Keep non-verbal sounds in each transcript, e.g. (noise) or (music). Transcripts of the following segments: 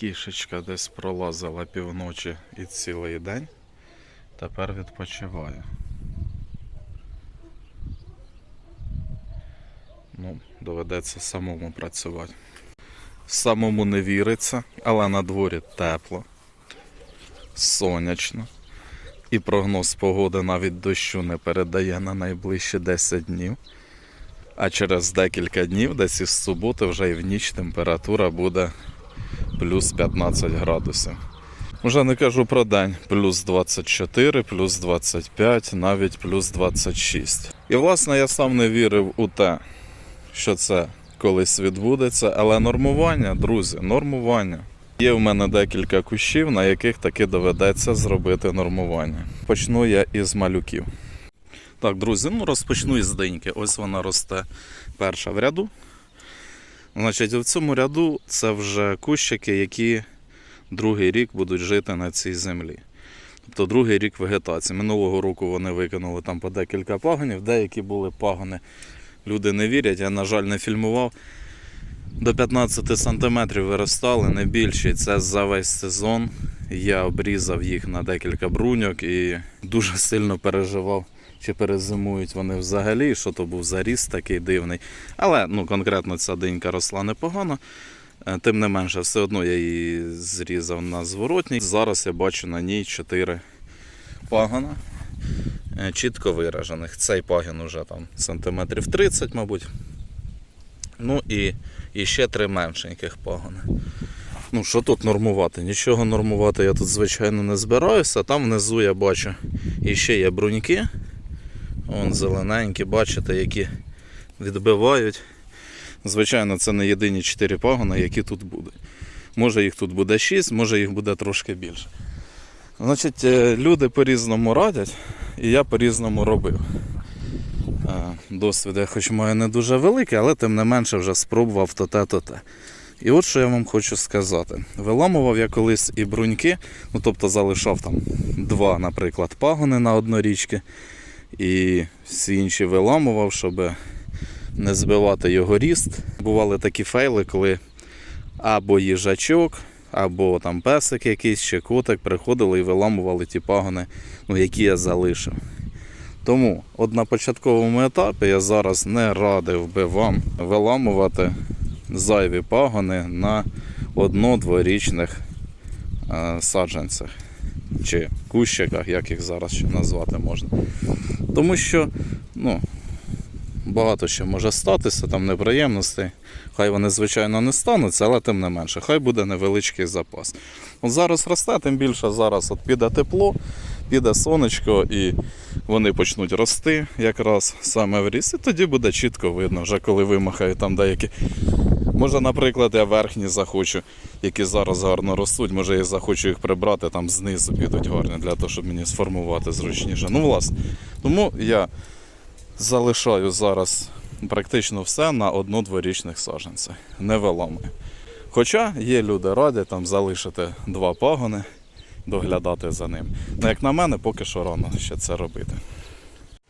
Кішечка десь пролазила півночі і цілий день. Тепер відпочиває. Ну, доведеться самому працювати. Самому не віриться, але на дворі тепло, сонячно. І прогноз погоди навіть дощу не передає на найближчі 10 днів. А через декілька днів, десь із суботи, вже і в ніч температура буде плюс 15 градусів. Уже не кажу про день, плюс 24, плюс 25, навіть плюс 26. І власне я сам не вірив у те, що це колись відбудеться, але нормування, друзі, нормування. Є в мене декілька кущів, на яких таки доведеться зробити нормування. Почну я із малюків. Так, друзі, ну розпочну із диньки. Ось вона росте перша в ряду. Значить, в цьому ряду це вже кущики, які другий рік будуть жити на цій землі. Тобто другий рік вегетації. Минулого року вони викинули там по декілька пагонів, деякі були пагони. Люди не вірять, я, на жаль, не фільмував. До 15 сантиметрів виростали, не більше. Це за весь сезон. Я обрізав їх на декілька бруньок і дуже сильно переживав, чи перезимують вони взагалі, що то був заріст такий дивний. Але ну, конкретно ця динька росла непогано. Е, Тим не менше, все одно я її зрізав на зворотній. Зараз я бачу на ній 4 пагона е, чітко виражених. Цей пагін уже там сантиметрів 30, мабуть. Ну і, і ще три меншеньких пагони. Ну, що тут нормувати? Нічого нормувати я тут, звичайно, не збираюся. Там внизу я бачу і ще є бруньки. Вон зелененькі, бачите, які відбивають. Звичайно, це не єдині 4 пагони, які тут будуть. Може їх тут буде 6, може їх буде трошки більше. Значить, е, люди по-різному радять, і я по-різному робив. Е, Досвід я хоч маю не дуже великий, але тим не менше вже спробував то те, то те. І от що я вам хочу сказати. Виламував я колись і бруньки, ну тобто залишав там два, наприклад, пагони на однорічки, і всі інші виламував, щоб не збивати його ріст. Бували такі фейли, коли або їжачок, або там песик якийсь чи котик приходили і виламували ті пагони, ну, які я залишив. Тому от на початковому етапі я зараз не радив би вам виламувати зайві пагони на одно-дворічних е, саджанцях чи кущиках, як їх зараз ще назвати можна. Тому що ну, багато що може статися, там неприємностей. Хай вони, звичайно, не стануться, але тим не менше, хай буде невеличкий запас. От зараз росте, тим більше зараз от піде тепло, піде сонечко і вони почнуть рости якраз саме в ріс, і тоді буде чітко видно, вже коли вимахають там деякі. Може, наприклад, я верхні захочу, які зараз гарно ростуть, може я захочу їх прибрати, там знизу підуть гарні, для того, щоб мені сформувати зручніше. Ну, власне, тому я залишаю зараз практично все на одно-дворічних саджанцях. Не виламую. Хоча є люди раді там залишити два пагони, доглядати за ним. Ну, як на мене, поки що рано ще це робити.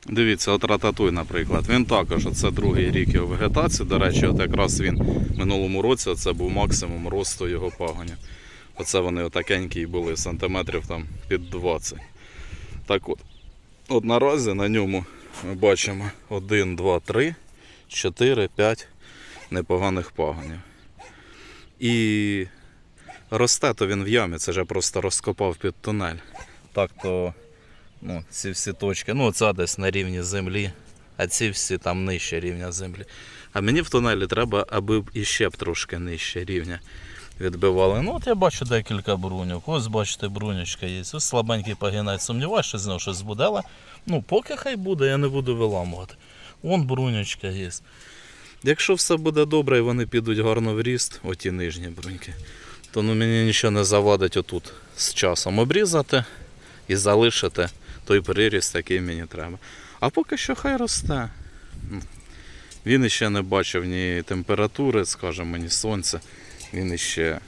Дивіться, от рататуй, наприклад, він також це другий рік його вегетації. До речі, от якраз він минулому році це був максимум росту його пагонів. Оце вони отакенькі були, сантиметрів там під 20. Так от, от наразі на ньому ми бачимо 1, 2, 3, 4, 5 непоганих пагонів. І росте то він в ямі, це я просто розкопав під тунель. Так то ну, ці всі точки, ну це десь на рівні землі, а ці всі там нижче рівня землі. А мені в тунелі треба, аби іще б трошки нижче рівня відбивали. Ну от я бачу декілька бруньок. Ось бачите, брунючка є. Ось слабенький пагінець. Сумніваюся, що з нього щось буде, але ну, поки хай буде, я не буду виламувати. Вон брунючка є. Якщо все буде добре і вони підуть гарно в ріст, оті нижні бруньки, то ну, мені нічого не завадить отут з часом обрізати і залишити той приріст, який мені треба. А поки що хай росте. Він іще не бачив ні температури, скажімо, ні сонця. Він іще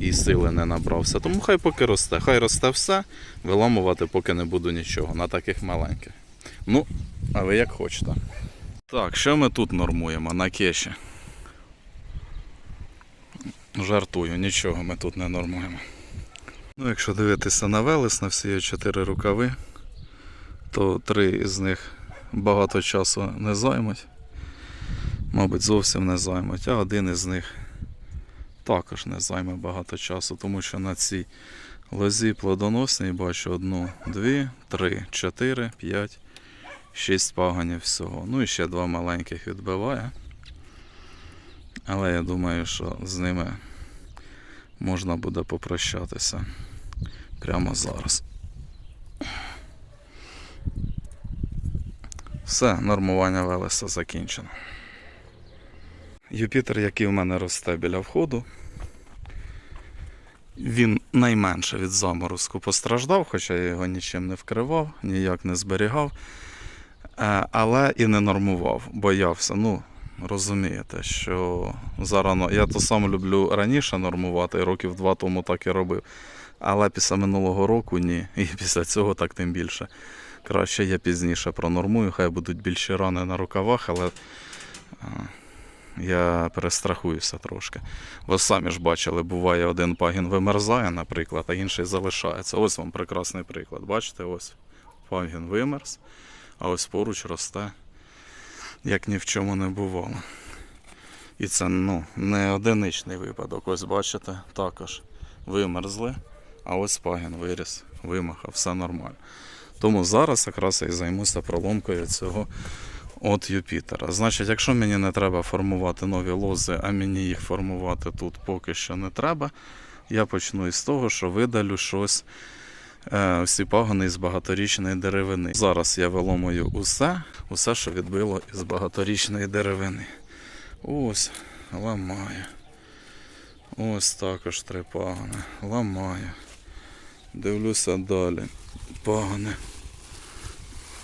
і сили не набрався. Тому хай поки росте. Хай росте все, виламувати поки не буду нічого на таких маленьких. Ну, а ви як хочете. Так, що ми тут нормуємо на кеші? Жартую, нічого ми тут не нормуємо. Ну, якщо дивитися на велес, на всі чотири рукави, то три з них багато часу не займуть. Мабуть, зовсім не займуть, а один із них також не займе багато часу, тому що на цій лозі плодоносній бачу одну, дві, три, чотири, п'ять, шість паганів всього. Ну і ще два маленьких відбиває. Але я думаю, що з ними можна буде попрощатися прямо зараз. Все, нормування Велеса закінчено. Юпітер, який в мене росте біля входу, він найменше від заморозку постраждав, хоча я його нічим не вкривав, ніяк не зберігав, Е, але і не нормував, боявся. Ну, розумієте, що зарано. Я то сам люблю раніше нормувати, років два тому так і робив. Але після минулого року ні. І (laughs) після цього так тим більше. Краще я пізніше пронормую, хай будуть більші рани на рукавах, але я перестрахуюся трошки. Ви самі ж бачили, буває один пагін вимерзає, наприклад, а інший залишається. Ось вам прекрасний приклад. Бачите, ось пагін вимерз, а ось поруч росте, як ні в чому не бувало. І це ну, не одиничний випадок. Ось бачите, також вимерзли, а ось пагін виріс, вимахав, все нормально. Тому зараз якраз і займуся проломкою цього от Юпітера. Значить, якщо мені не треба формувати нові лози, а мені їх формувати тут поки що не треба, я почну із того, що видалю щось всі пагони із багаторічної деревини. Зараз я виломую усе, усе, що відбило із багаторічної деревини. Ось, ламаю. Ось також три пагони. Ламаю. Дивлюся далі. Пагони.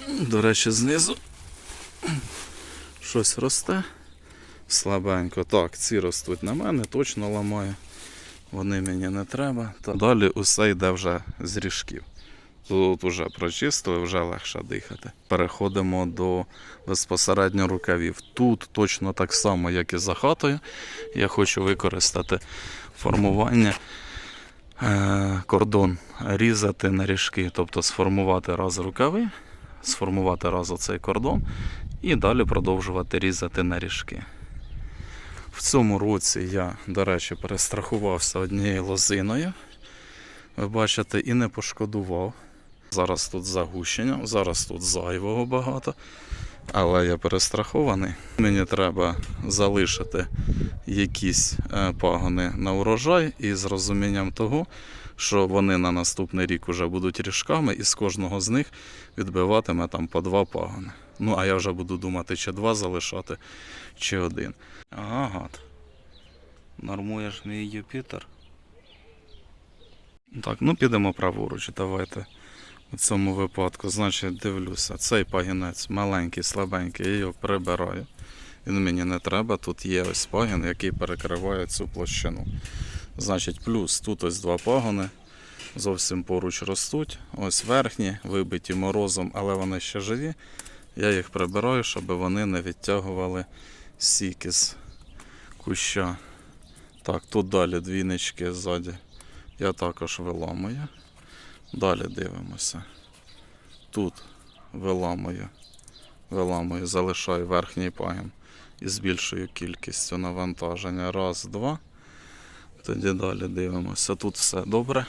До речі, знизу щось росте слабенько. Так, ці ростуть на мене, точно ламаю. Вони мені не треба. Та далі усе йде вже з ріжків. Тут вже прочистили, вже легше дихати. Переходимо до безпосередньо рукавів. Тут точно так само, як і за хатою. Я хочу використати формування е, кордон, різати на ріжки, тобто сформувати раз рукави, сформувати раз оцей кордон і далі продовжувати різати на ріжки. В цьому році я, до речі, перестрахувався однією лозиною. Ви бачите, і не пошкодував. Зараз тут загущення, зараз тут зайвого багато. Але я перестрахований. Мені треба залишити якісь е, пагони на урожай і з розумінням того, що вони на наступний рік вже будуть ріжками, і з кожного з них відбиватиме там по два пагони. Ну, а я вже буду думати, чи два залишати, чи один. Ага. Нормуєш мій Юпітер. Так, ну підемо праворуч, давайте. У цьому випадку, значить, дивлюся, цей пагінець маленький, слабенький, я його прибираю. Він мені не треба. Тут є ось пагін, який перекриває цю площину. Значить, плюс тут ось два пагони. Зовсім поруч ростуть. Ось верхні, вибиті морозом, але вони ще живі. Я їх прибираю, щоб вони не відтягували сіки з куща. Так, тут далі двійнички ззаді. Я також виламую. Далі дивимося. Тут виламую, виламую, залишаю верхній пагін із більшою кількістю навантаження. Раз, два. Тоді далі дивимося. Тут все добре.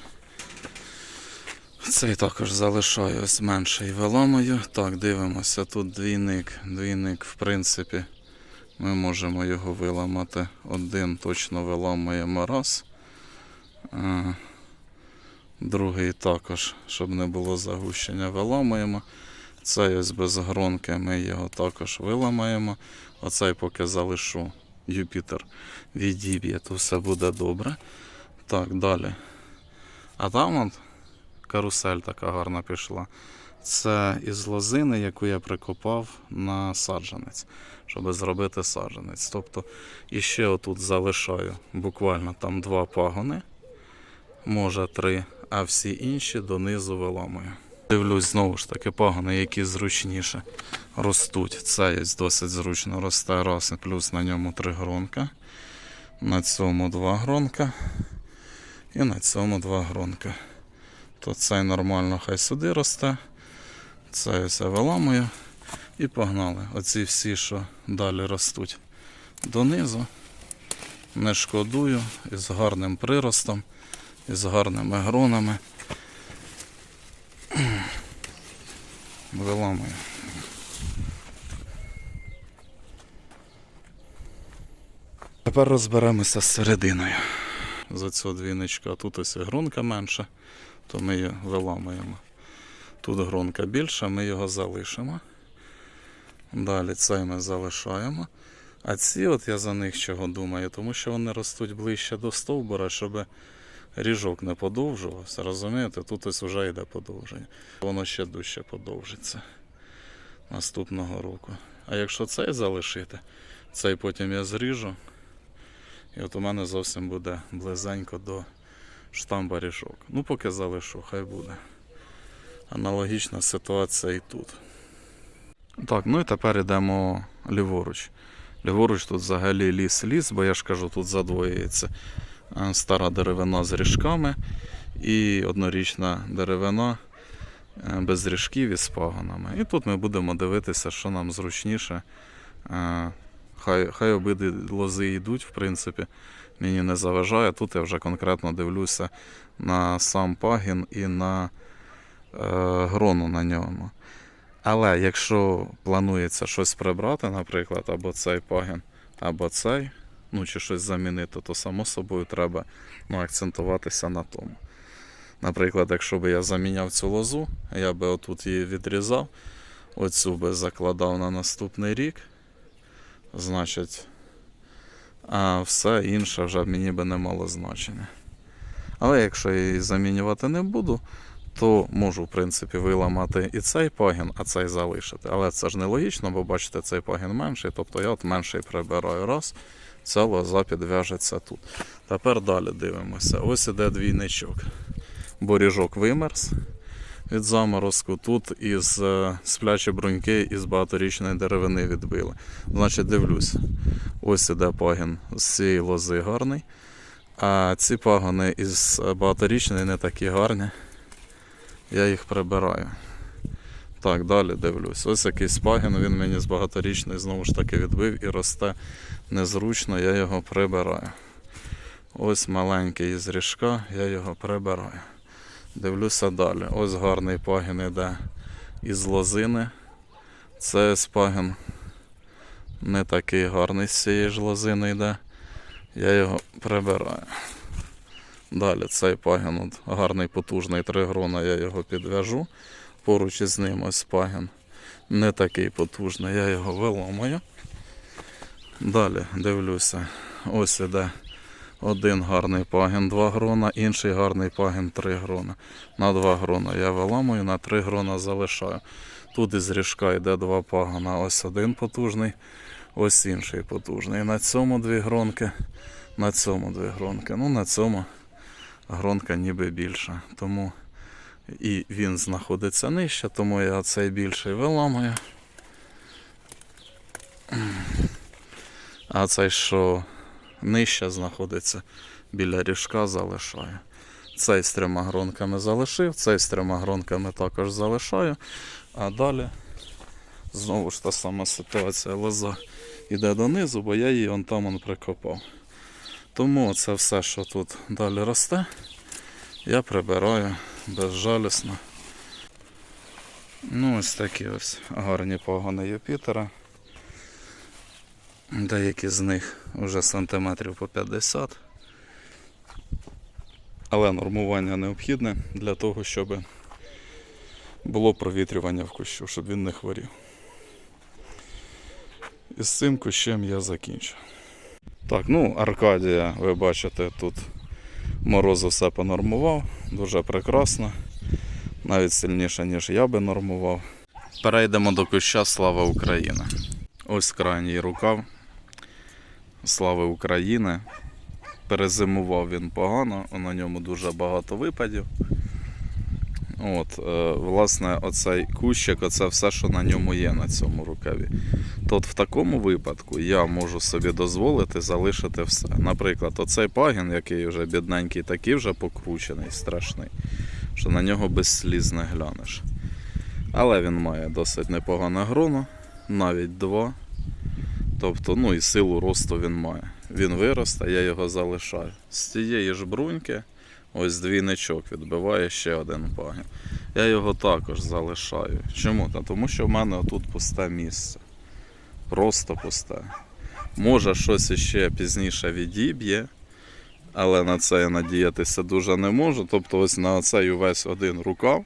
Цей також залишаю ось менший виламую. Так, дивимося. Тут двійник. Двійник, в принципі, ми можемо його виламати. Один точно виламуємо раз. Другий також, щоб не було загущення, виламуємо. Цей ось без гронки ми його також виламаємо. Оцей поки залишу Юпітер відіб'є, то все буде добре. Так, далі. А там от карусель така гарна пішла. Це із лозини, яку я прикопав на саджанець, щоб зробити саджанець. Тобто іще отут залишаю буквально там два пагони, може три, а всі інші донизу виламую. Дивлюсь знову ж таки пагони, які зручніше ростуть. Це досить зручно росте раз, плюс на ньому три гронка. На цьому два гронка. І на цьому два гронка. То цей нормально хай сюди росте. Це все виламую. І погнали. Оці всі, що далі ростуть донизу. Не шкодую із гарним приростом, із гарними гронами. Виламую. Тепер розберемося з серединою. За цього двіночка тут ось і гронка менша, то ми її виламуємо. Тут гронка більша, ми його залишимо. Далі цей ми залишаємо. А ці, от я за них чого думаю, тому що вони ростуть ближче до стовбура, щоб ріжок не подовжувався. Розумієте, тут ось вже йде подовження. Воно ще дужче подовжиться наступного року. А якщо цей залишити, цей потім я зріжу. І от у мене зовсім буде близенько до штамба ріжок. Ну, поки залишу, хай буде. Аналогічна ситуація і тут. Так, ну і тепер йдемо ліворуч. Ліворуч тут взагалі ліс-ліс, бо я ж кажу, тут задвоюється стара деревина з ріжками і однорічна деревина е, без ріжків і з пагонами. І тут ми будемо дивитися, що нам зручніше. Е, Хай, хай обидві лози йдуть, в принципі, мені не заважає. Тут я вже конкретно дивлюся на сам пагін і на е, грону на ньому. Але якщо планується щось прибрати, наприклад, або цей пагін, або цей, ну чи щось замінити, то само собою треба ну, акцентуватися на тому. Наприклад, якщо б я заміняв цю лозу, я би отут її відрізав, оцю би закладав на наступний рік, значить, а все інше вже мені би не мало значення. Але якщо я її замінювати не буду, то можу, в принципі, виламати і цей пагін, а цей залишити. Але це ж не логічно, бо бачите, цей пагін менший, тобто я от менший прибираю раз, ця лоза підв'яжеться тут. Тепер далі дивимося. Ось іде двійничок. Боріжок вимерз від заморозку. Тут із е, сплячі бруньки із багаторічної деревини відбили. Значить, дивлюсь. Ось іде пагін з цієї лози гарний. А ці пагони із багаторічної не такі гарні. Я їх прибираю. Так, далі дивлюсь. Ось якийсь пагін, він мені з багаторічної знову ж таки відбив і росте незручно, я його прибираю. Ось маленький із ріжка, я його прибираю. Дивлюся далі. Ось гарний пагін іде із лозини. Це ось пагін не такий гарний з цієї ж лозини йде. Я його прибираю. Далі цей пагін от, гарний, потужний три грона, я його підв'яжу. Поруч із ним ось пагін не такий потужний, я його виламаю. Далі дивлюся, ось іде один гарний пагін 2 грона, інший гарний пагін 3 грона. На 2 грона я виламую, на 3 грона залишаю. Тут із ріжка йде два пагона, ось один потужний, ось інший потужний. На цьому дві гронки, на цьому дві гронки. Ну, на цьому гронка ніби більша. Тому і він знаходиться нижче, тому я цей більший виламую. А цей, що нижче знаходиться біля ріжка, залишаю. Цей з трьома гронками залишив, цей з трьома гронками також залишаю. А далі знову ж та сама ситуація. Лоза йде донизу, бо я її он там он прикопав. Тому це все, що тут далі росте, я прибираю безжалісно. Ну, ось такі ось гарні погони Юпітера. Деякі з них вже сантиметрів по 50. Але нормування необхідне для того, щоб було провітрювання в кущу, щоб він не хворів. І з цим кущем я закінчу. Так, ну, Аркадія, ви бачите, тут морозу все понормував, дуже прекрасно. Навіть сильніше, ніж я би нормував. Перейдемо до куща Слава Україна. Ось крайній рукав. Слави України. Перезимував він погано, на ньому дуже багато випадів. От, е, власне, оцей кущик, оце все, що на ньому є на цьому рукаві. То от в такому випадку я можу собі дозволити залишити все. Наприклад, оцей пагін, який вже бідненький, такий вже покручений, страшний, що на нього без сліз не глянеш. Але він має досить непогане гроно, навіть два. Тобто, ну і силу росту він має. Він виросте, я його залишаю. З цієї ж бруньки, ось двійничок відбиває ще один пагін. Я його також залишаю. Чому? Та тому що в мене тут пусте місце. Просто пусте. Може, щось іще пізніше відіб'є, але на це я надіятися дуже не можу. Тобто, ось на цей увесь один рукав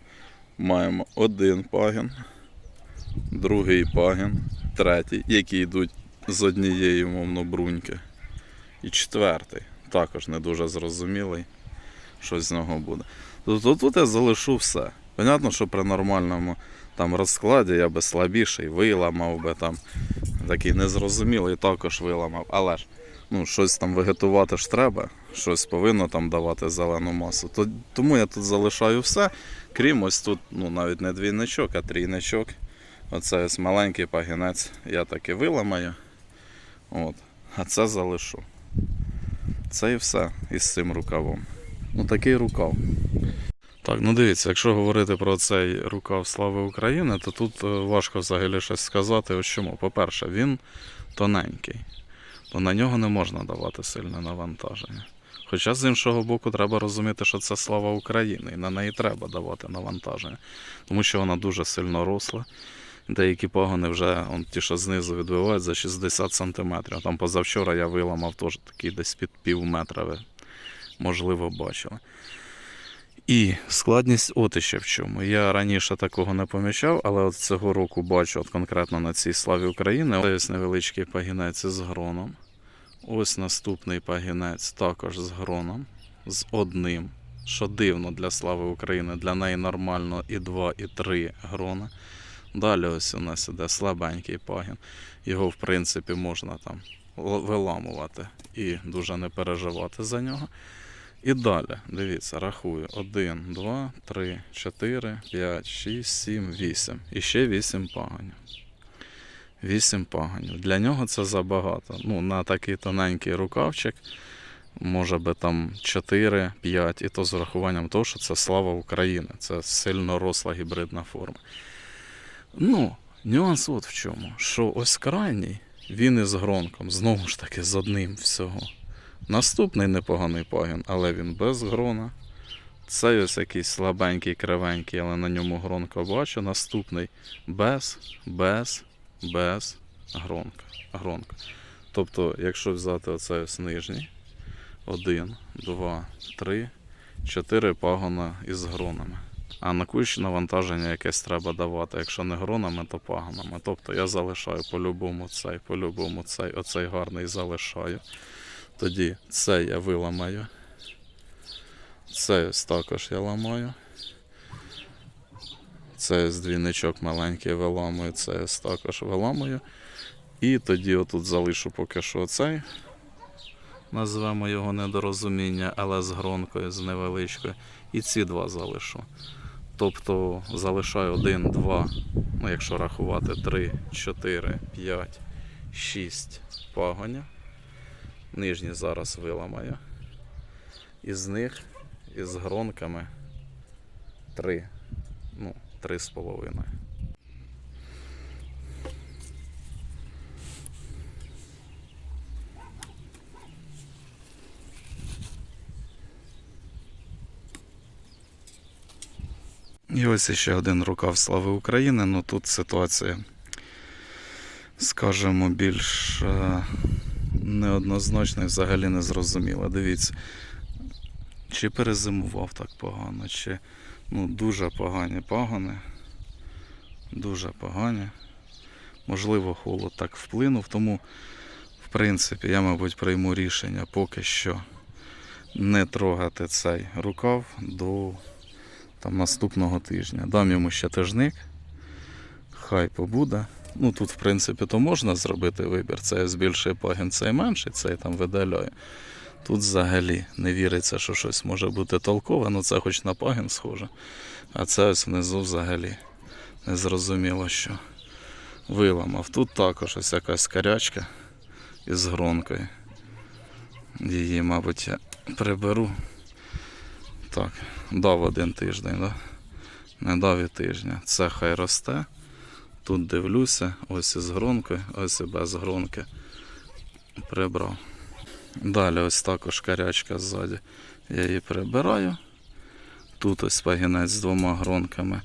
маємо один пагін, другий пагін, третій, які йдуть з однієї, мовно, бруньки. І четвертий, також не дуже зрозумілий, що з нього буде. Тобто тут я залишу все. Понятно, що при нормальному там розкладі я би слабіший виламав би там, такий незрозумілий також виламав. Але ж ну, щось там вегетувати ж треба, щось повинно там давати зелену масу. То, тому я тут залишаю все, крім ось тут ну, навіть не двійничок, а трійничок. Оце ось маленький пагінець я таки виламаю. От. А це залишу. Це і все із цим рукавом. Ну такий рукав. Так, ну дивіться, якщо говорити про цей рукав Слави України, то тут е, важко взагалі щось сказати. Ось чому? По-перше, він тоненький, то на нього не можна давати сильне навантаження. Хоча з іншого боку, треба розуміти, що це слава України, і на неї треба давати навантаження, тому що вона дуже сильно росла. Деякі пагони вже он, ті, що знизу відбивають за 60 см. Там позавчора я виламав теж такий десь під пів метра, можливо бачили. І складність от іще в чому. Я раніше такого не помічав, але от цього року бачу от конкретно на цій славі України. Ось невеличкий пагінець із гроном. Ось наступний пагінець також з гроном, з одним. Що дивно для слави України, для неї нормально і два, і три грона. Далі ось у нас іде слабенький пагін. Його, в принципі, можна там виламувати і дуже не переживати за нього. І далі, дивіться, рахую. 1, 2, 3, 4, 5, 6, 7, 8. І ще 8 паганів. 8 паганів. Для нього це забагато. Ну, на такий тоненький рукавчик, може би там 4, 5, і то з урахуванням того, що це слава України. Це сильно росла гібридна форма. Ну, нюанс от в чому. Що ось крайній, він із гронком, знову ж таки, з одним всього. Наступний непоганий пагін, але він без грона. Цей ось якийсь слабенький, кривенький, але на ньому гронка бачу. Наступний без, без, без гронка. гронка. Тобто, якщо взяти оцей ось нижній, один, два, три, чотири пагона із гронами. А на кущ навантаження якесь треба давати. Якщо не гронами, то пагонами. Тобто я залишаю по-любому цей, по-любому цей, оцей гарний залишаю. Тоді це я виламаю. Це ось також я ламаю. Це ось двійничок маленький виламую, це ось також виламую. І тоді отут залишу поки що оцей. Назвемо його недорозуміння, але з гронкою, з невеличкою. І ці два залишу. Тобто залишаю 1, 2, ну якщо рахувати 3, 4, 5, 6 пагонів. Нижні зараз виламаю. Із них із гронками 3. Ну, 3 з половиною. І ось ще один рукав Слави України. Ну тут ситуація, скажімо, більш неоднозначна і взагалі не зрозуміла. Дивіться, чи перезимував так погано, чи ну, дуже погані пагони. Дуже погані. Можливо, холод так вплинув, тому, в принципі, я, мабуть, прийму рішення поки що не трогати цей рукав до там, наступного тижня. Дам йому ще тижник, хай побуде. Ну тут, в принципі, то можна зробити вибір. Це збільшує пагін, цей менший, цей там видаляє. Тут взагалі не віриться, що щось може бути толкове, ну це хоч на пагін схоже. А це ось внизу взагалі не зрозуміло, що виламав. Тут також ось якась карячка із гронкою. Її, мабуть, я приберу. Так, дав один тиждень, да? не дав і тижня. Це хай росте. Тут дивлюся, ось із гронкою, ось і без гронки. Прибрав. Далі ось також карячка ззаді. Я її прибираю. Тут ось пагінець з двома гронками.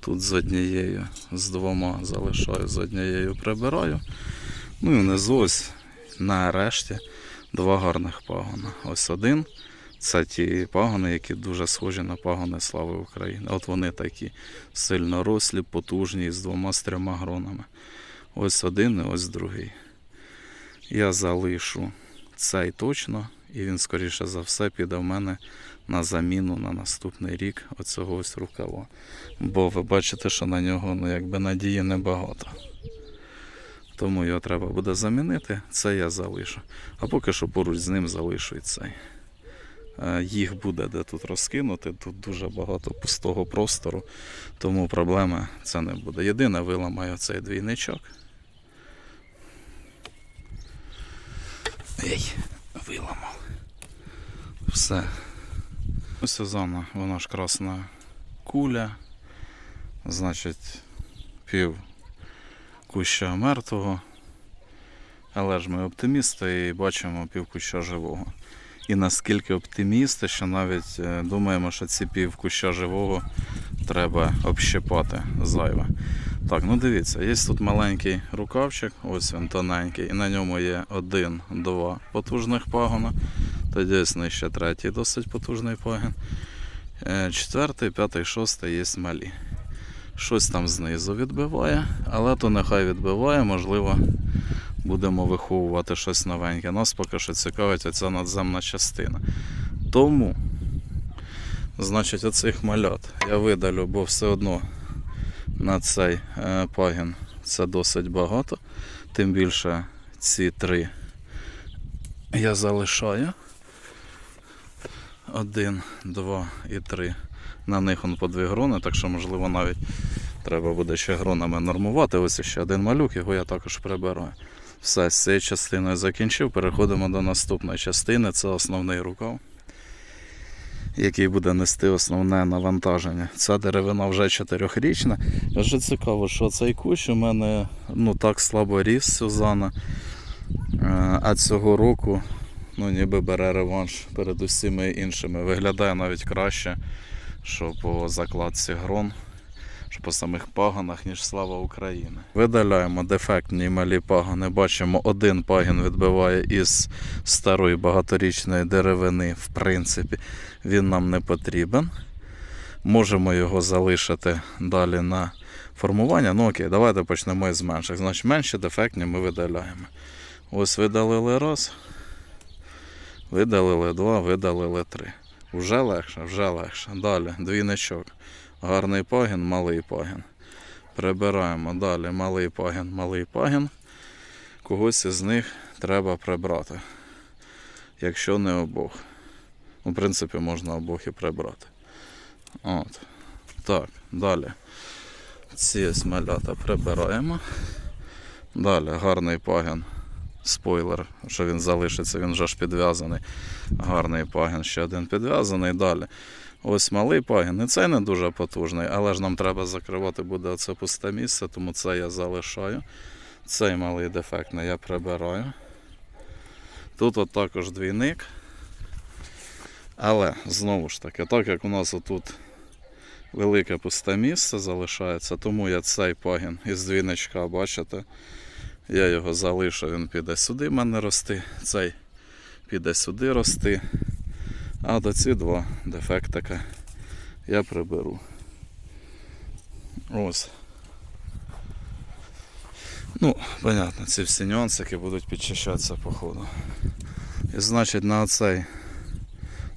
Тут з однією, з двома залишаю, з однією прибираю. Ну і внизу ось нарешті два гарних пагона. Ось один. Це ті пагони, які дуже схожі на пагони Слави України. От вони такі сильно рослі, потужні, з двома з трьома гронами. Ось один і ось другий. Я залишу цей точно, і він, скоріше за все, піде в мене на заміну на наступний рік оцього ось рукава. Бо ви бачите, що на нього ну, якби надії небагато. Тому його треба буде замінити, це я залишу. А поки що поруч з ним залишу і цей. Е, Їх буде де тут розкинути, тут дуже багато пустого простору, тому проблеми це не буде. Єдине, виламаю цей двійничок. Ей, виламав. Все. Ось вона ж красна куля. Значить, пів куща мертвого. Але ж ми оптимісти і бачимо пів куща живого. І наскільки оптимісти, що навіть е, думаємо, що ці пів куща живого треба общипати зайве. Так, ну дивіться, є тут маленький рукавчик, ось він тоненький, і на ньому є один-два потужних пагона. Тоді нижче третій досить потужний пагін. Е, Четвертий, п'ятий, шостий є малі. Щось там знизу відбиває, але то нехай відбиває, можливо, будемо виховувати щось новеньке. Нас поки що цікавить оця надземна частина. Тому, значить, оцих малят я видалю, бо все одно на цей е, пагін це досить багато. Тим більше ці три я залишаю. Один, два і три. На них он по дві грони, так що, можливо, навіть треба буде ще гронами нормувати. Ось ще один малюк, його я також прибираю. Все, з цією частиною закінчив. Переходимо до наступної частини. Це основний рукав, який буде нести основне навантаження. Ця деревина вже чотирьохрічна. Вже цікаво, що цей кущ у мене ну, так слабо ріс Сюзана. Е, А цього року ну, ніби бере реванш перед усіма іншими. Виглядає навіть краще, що по закладці грон, що по самих пагонах, ніж слава України. Видаляємо дефектні малі пагони. Бачимо, один пагін відбиває із старої багаторічної деревини. В принципі, він нам не потрібен. Можемо його залишити далі на формування. Ну окей, давайте почнемо із менших. Значить, менші дефектні ми видаляємо. Ось видалили раз. Видалили два, видалили три. Вже легше, вже легше. Далі двійничок. Гарний пагін, малий пагін. Прибираємо далі малий пагін, малий пагін. Когось із них треба прибрати. Якщо не обох. В принципі, можна обох і прибрати. От. Так, далі. Ці ось малята прибираємо. Далі гарний пагін спойлер, що він залишиться, він вже ж підв'язаний. Гарний пагін, ще один підв'язаний. Далі. Ось малий пагін. І цей не дуже потужний, але ж нам треба закривати буде оце пусте місце, тому це я залишаю. Цей малий дефектний я прибираю. Тут от також двійник. Але знову ж таки, так як у нас отут велике пусте місце залишається, тому я цей пагін із двійничка, бачите, я його залишу, він піде сюди в мене рости, цей піде сюди рости. А до ці два дефектика я приберу. Ось. Ну, понятно, ці всі нюансики будуть підчищатися по ходу. І значить на цей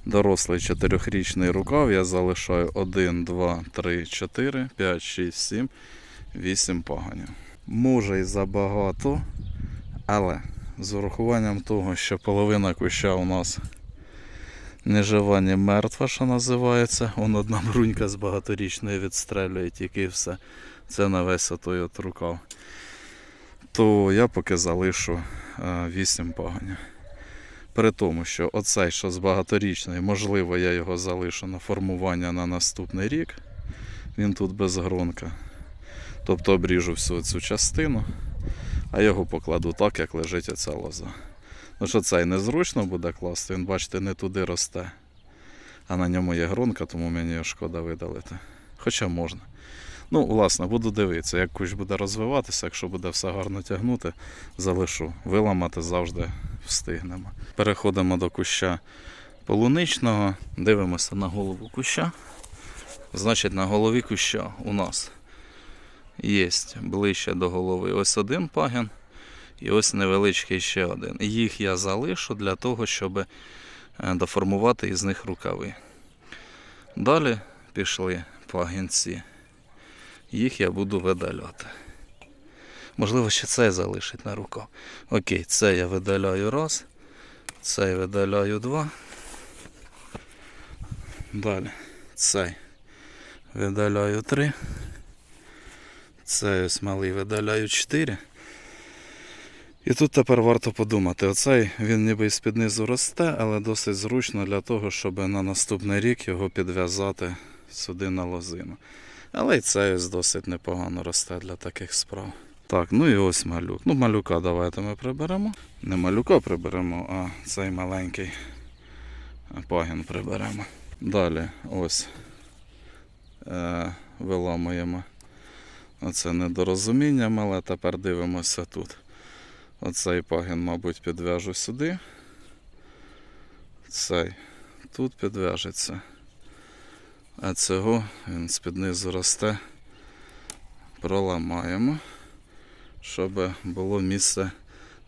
дорослий чотирьохрічний рукав я залишаю 1, 2, 3, 4, 5, 6, 7, 8 паганів. Може і забагато, але з урахуванням того, що половина куща у нас Не жива, мертва, що називається. Он одна брунька з багаторічної відстрелює, тільки все. Це на весь отой от рукав. То я поки залишу 8 паганів. При тому, що оцей, що з багаторічної, можливо, я його залишу на формування на наступний рік. Він тут без гронка. Тобто обріжу всю цю частину, а його покладу так, як лежить оця лоза. Ну що цей незручно буде класти, він, бачите, не туди росте. А на ньому є гронка, тому мені його шкода видалити. Хоча можна. Ну, власне, буду дивитися, як кущ буде розвиватися, якщо буде все гарно тягнути, залишу. Виламати завжди встигнемо. Переходимо до куща полуничного, дивимося на голову куща. Значить, на голові куща у нас є ближче до голови ось один пагін і ось невеличкий ще один. Їх я залишу для того, щоб е, доформувати із них рукави. Далі пішли пагінці. Їх я буду видаляти. Можливо, ще цей залишить на рукав. Окей, це я видаляю раз. Цей видаляю два. Далі. Цей видаляю три. Цей ось малий видаляю 4. І тут тепер варто подумати, оцей він ніби з-під низу росте, але досить зручно для того, щоб на наступний рік його підв'язати сюди на лозину. Але й цей ось досить непогано росте для таких справ. Так, ну і ось малюк. Ну, малюка давайте ми приберемо. Не малюка приберемо, а цей маленький пагін приберемо. Далі ось е, виламуємо. Оце недорозуміння мале, тепер дивимося тут. Оцей пагін, мабуть, підв'яжу сюди. Цей тут підв'яжеться. А цього він з-під низу росте. Проламаємо, щоб було місце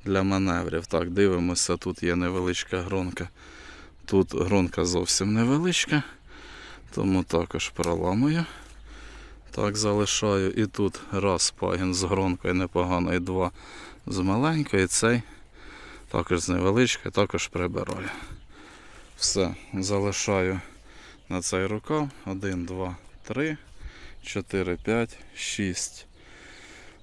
для маневрів. Так, дивимося, тут є невеличка гронка. Тут гронка зовсім невеличка, тому також проламую. Так, залишаю. І тут раз пагін з гронкою непогано, і два з маленької, цей також з невеличкою, також прибираю. Все, залишаю на цей рукав. 1, 2, 3, 4, 5, 6.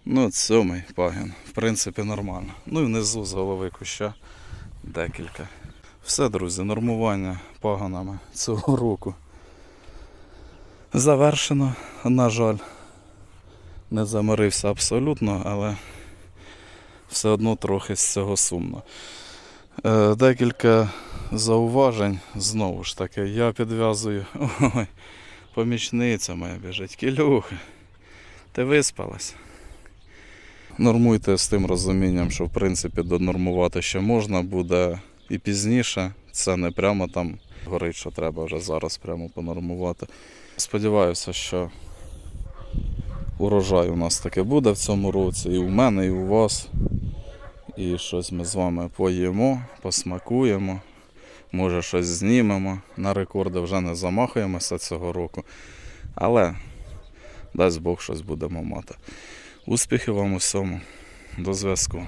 Ну, сьомий пагін. В принципі, нормально. Ну і внизу з голови куща декілька. Все, друзі, нормування паганами цього року завершено. На жаль, не замирився абсолютно, але все одно трохи з цього сумно. Е, декілька зауважень знову ж таки. Я підв'язую. (laughs) Ой, помічниця моя біжить. Кілюха, ти виспалась? Нормуйте з тим розумінням, що в принципі донормувати ще можна буде і пізніше. Це не прямо там горить, що треба вже зараз прямо понормувати. Сподіваюся, що урожай у нас таки буде в цьому році, і у мене, і у вас. І щось ми з вами поїмо, посмакуємо, може щось знімемо. На рекорди вже не замахуємося цього року. Але дасть Бог щось будемо мати. Успіхів вам у всьому. До зв'язку.